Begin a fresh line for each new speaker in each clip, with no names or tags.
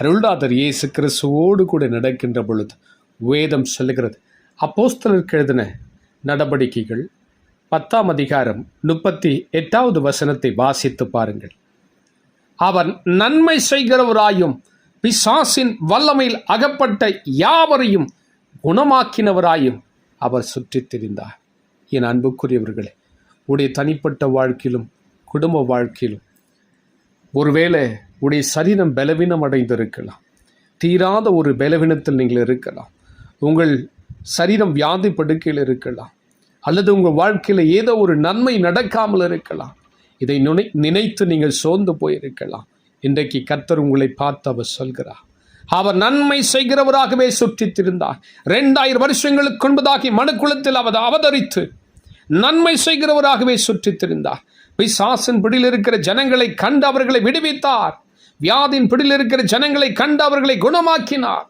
அருள்நாதர் இயேசு கிறிஸ்துவோடு கூட நடக்கின்ற பொழுது வேதம் சொல்லுகிறது. அப்போஸ்தலருக்கு எழுதின நடவடிக்கைகள் பத்தாம் அதிகாரம் முப்பத்தி எட்டாவது வசனத்தை வாசித்து பாருங்கள். அவர் நன்மை செய்கிறவராயும் பிசாசின் வல்லமையில் அகப்பட்ட யாவரையும் குணமாக்கினவராயும் அவர் சுற்றித் திரிந்தார். என் அன்புக்குரியவர்களே உடைய தனிப்பட்ட வாழ்க்கையிலும் குடும்ப வாழ்க்கையிலும் ஒருவேளை உடைய சரீரம் பலவீனம் அடைந்திருக்கலாம் தீராத ஒரு பலவீனத்தில் நீங்கள் இருக்கலாம். உங்கள் சரீரம் வியாதி படுக்கையில் இருக்கலாம். அல்லது உங்கள் வாழ்க்கையில் ஏதோ ஒரு நன்மை நடக்காமல் இருக்கலாம். இதை நினை நினைத்து நீங்கள் சோர்ந்து போயிருக்கலாம். இன்றைக்கு கர்த்தர் உங்களை பார்த்து அவர் சொல்கிறார். அவர் நன்மை செய்கிறவராகவே சுற்றித் திருந்தார் ரெண்டாயிரம் வருஷங்களுக்கு முன்பதாகி மனுக்குளத்தில் அவர் அவதரித்து நன்மை செய்கிறவராகவே சுற்றித் திரிந்தார் பிசாசின் பிடியில் இருக்கிற ஜனங்களை கண்டு அவர்களை விடுவித்தார். வியாதின் பிடியில் இருக்கிற ஜனங்களை கண்டு அவர்களை குணமாக்கினார்.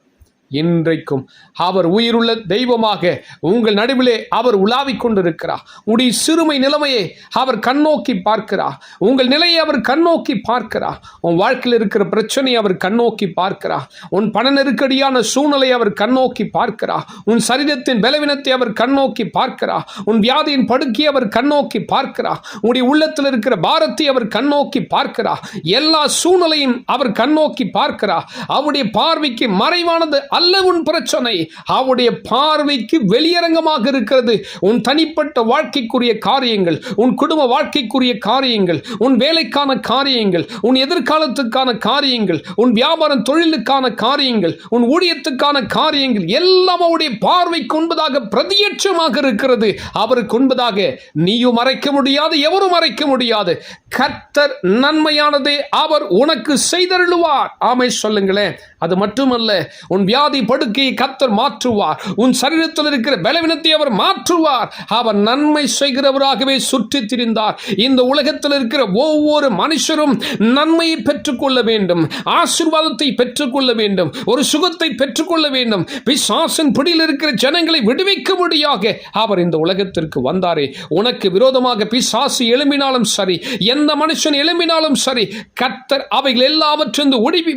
இன்றைக்கும் அவர் உயிருள்ள தெய்வமாக உங்கள் நடுவிலே அவர் உலாவிக் கொண்டிருக்கிறார். உடைய சிறுமை நிலைமையை அவர் கண்ணோக்கி பார்க்கிறார். உங்கள் நிலையை அவர் கண்ணோக்கி பார்க்கிறார். உன் வாழ்க்கையில் இருக்கிற பிரச்சனையை அவர் கண்ணோக்கி பார்க்கிறார். உன் பண நெருக்கடியான சூழ்நிலையை அவர் கண்ணோக்கி பார்க்கிறார். உன் சரீரத்தின் பலவீனத்தை அவர் கண்ணோக்கி பார்க்கிறார். உன் வியாதியின் படுக்கையை அவர் கண்ணோக்கி பார்க்கிறார். உன்னுடைய உள்ளத்தில் இருக்கிற பாரத்தை அவர் கண்ணோக்கி பார்க்கிறார். எல்லா சூழ்நிலையும் அவர் கண்ணோக்கி பார்க்கிறார். அவருடைய பார்வைக்கு மறைவானது அல்ல உன் பிரச்சனை. அவருடைய பார்வைக்கு வெளியரங்கமாக இருக்கிறது. உன் தனிப்பட்ட வாழ்க்கைக்குரிய காரியங்கள் உன் குடும்ப வாழ்க்கைக்குரிய காரியங்கள் உன் வேலைக்கான காரியங்கள் உன் எதிர்காலத்துக்கான காரியங்கள் உன் வியாபாரம் தொழிலுக்கான காரியங்கள் உன் ஊழியத்துக்கான காரியங்கள் எல்லாம் அவருடைய பார்வைக்கு உண்பதாக பிரதியட்சமாக இருக்கிறது. அவருக்கு உண்பதாக நீயும் மறைக்க முடியாது எவரும் மறைக்க முடியாது. கர்த்தர் நன்மையானதே அவர் உனக்கு செய்தருளுவார். ஆமை சொல்லுங்களேன். அது மட்டுமல்ல உன் வியாதி படுக்கையை கத்தர் மாற்றுவார். உன் சரீரத்தில் இருக்கிற பலவீனத்தை அவர் மாற்றுவார். அவர் நன்மை செய்கிறவராகவே சுற்றித் திரிந்தார் இந்த உலகத்தில் இருக்கிற ஒவ்வொரு மனுஷரும் நன்மையை பெற்றுக்கொள்ள வேண்டும். ஆசீர்வாதத்தை பெற்றுக்கொள்ள வேண்டும். ஒரு சுகத்தை பெற்றுக்கொள்ள வேண்டும். பிசாசின் பிடியில் இருக்கிற ஜனங்களை விடுவிக்கும்படியாக அவர் இந்த உலகத்திற்கு வந்தாரே. உனக்கு விரோதமாக பிசாசு எழும்பினாலும் சரி எந்த மனுஷன் எழும்பினாலும் சரி கத்தர் அவைகள் எல்லாவற்றிலிருந்து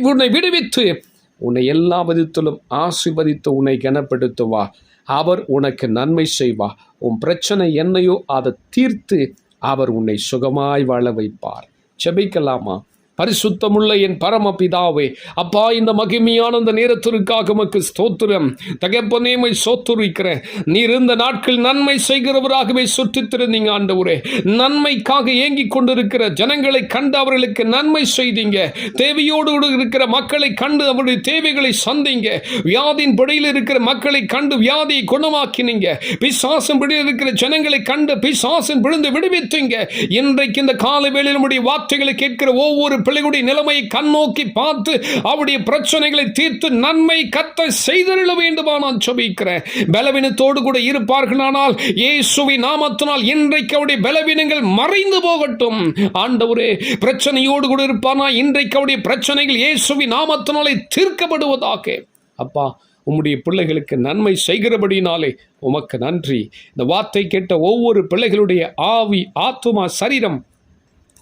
உன்னை விடுவித்து உன்னை எல்லா விதத்திலும் ஆசிர்வதித்து உன்னை கனப்படுத்துவா. அவர் உனக்கு நன்மை செய்வா. உன் பிரச்சனை என்னையோ அதை தீர்த்து அவர் உன்னை சுகமாய் வாழ வைப்பார். செபிக்கலாமா பரிசுத்தமுள்ள என் பரமபிதாவே. அப்பா இந்த மகிமையான இந்த நேரத்திற்காக உமக்கு ஸ்தோத்திரம். தகப்பனேமை சோத்துரிக்கிறேன். நீர் இந்த நாட்கள் நன்மை செய்கிறவராகவே சுற்றித்திருந்தீங்க ஆண்டவரே. நன்மைக்காக ஏங்கிக் கொண்டிருக்கிற ஜனங்களை கண்டு அவர்களுக்கு நன்மை செய்தீங்க. தேவையோடு இருக்கிற மக்களை கண்டு அவருடைய தேவைகளை சந்திங்க. வியாதியின் படியில் இருக்கிற மக்களை கண்டு வியாதியை குணமாக்கினீங்க. பிசாசம் பிடியில் இருக்கிற ஜனங்களை கண்டு பிசாசம் விழுந்து விடுவித்தீங்க. இன்றைக்கு இந்த கால வேளையில் நம்முடைய வார்த்தைகளை கேட்கிற ஒவ்வொரு பிள்ளைகளுடைய நிலைமையை கண்ணோக்கி பார்த்து அவருடைய பிரச்சனைகளை தீர்த்து நன்மை கத்த செய்தருள வேண்டுமா நான் சொபிக்கிறேன் பலவீனத்தோடு கூட இருப்பார்களானால் இயேசுவி நாமத்தினால் இன்றைக்கு அவருடைய பலவீனங்கள் மறைந்து போகட்டும். ஆண்டவரே பிரச்சனையோடு கூட இருப்பானா? இன்றைக்கு அவருடைய பிரச்சனைகள் இயேசுவி நாமத்தினாலே தீர்க்கப்படுவதாக. அப்பா உம்முடைய பிள்ளைகளுக்கு நன்மை செய்கிறபடினாலே உமக்கு நன்றி. இந்த வார்த்தை கேட்ட ஒவ்வொரு பிள்ளைகளுடைய ஆவி ஆத்துமா சரீரம்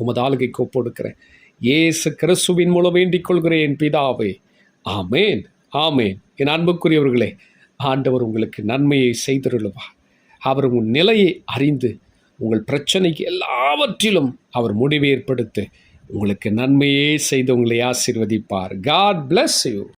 உமது ஆளுகைக்கு ஒப்படுக்கிறேன் இயேசு கிறிஸ்துவின் மூலம் வேண்டிக் கொள்கிறேன் பிதாவே. ஆமேன். ஆமேன். என் அன்புக்குரியவர்களே ஆண்டவர் உங்களுக்கு நன்மையை செய்திருளுவார் அவர் உங்கள் நிலையை அறிந்து உங்கள் பிரச்சனைக்கு எல்லாவற்றிலும் அவர் முடிவு ஏற்படுத்தி உங்களுக்கு நன்மையே செய்து உங்களை ஆசீர்வதிப்பார். God bless you